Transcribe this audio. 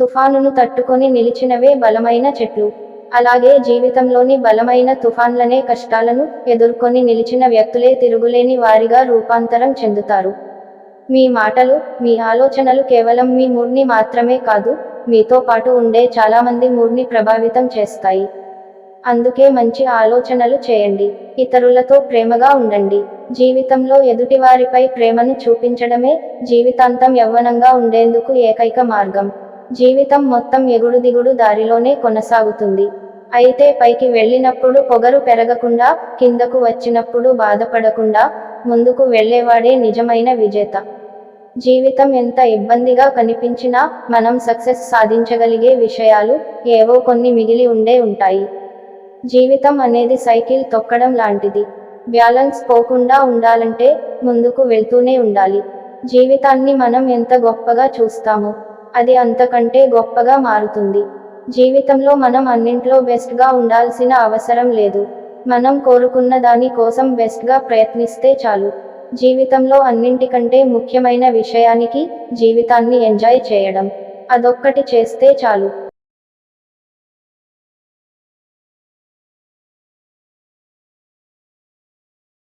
తుఫానును తట్టుకొని నిలిచినవే బలమైన చెట్లు. అలాగే జీవితంలోని బలమైన తుఫాన్లనే కష్టాలను ఎదుర్కొని నిలిచిన వ్యక్తులే తిరుగులేని వారిగా రూపాంతరం చెందుతారు. మీ మాటలు మీ ఆలోచనలు కేవలం మీ మూడ్ని మాత్రమే కాదు మీతో పాటు ఉండే చాలామంది మూడ్ని ప్రభావితం చేస్తాయి. అందుకే మంచి ఆలోచనలు చేయండి. ఇతరులతో ప్రేమగా ఉండండి. జీవితంలో ఎదుటివారిపై ప్రేమను చూపించడమే జీవితాంతం యవ్వనంగా ఉండేందుకు ఏకైక మార్గం. జీవితం మొత్తం ఎగుడు దిగుడు దారిలోనే కొనసాగుతుంది. అయితే పైకి వెళ్ళినప్పుడు పొగరు పెరగకుండా కిందకు వచ్చినప్పుడు బాధపడకుండా ముందుకు వెళ్ళేవాడే నిజమైన విజేత. జీవితం ఎంత ఇబ్బందిగా కనిపించినా మనం సక్సెస్ సాధించగలిగే విషయాలు ఏవో కొన్ని మిగిలి ఉండే ఉంటాయి. జీవితం అనేది సైకిల్ తొక్కడం లాంటిది. బ్యాలెన్స్ పోకుండా ఉండాలంటే ముందుకు వెళ్తూనే ఉండాలి. జీవితాన్ని మనం ఎంత గొప్పగా చూస్తామో అది అంతకంటే గొప్పగా మారుతుంది. జీవితంలో మనం అన్నింట్లో బెస్ట్గా ఉండాల్సిన అవసరం లేదు. మనం కోరుకున్న దాని కోసం బెస్ట్గా ప్రయత్నిస్తే చాలు. జీవితంలో అన్నింటికంటే ముఖ్యమైన విషయానికి జీవితాన్ని ఎంజాయ్ చేయడం. అదొక్కటి చేస్తే చాలు.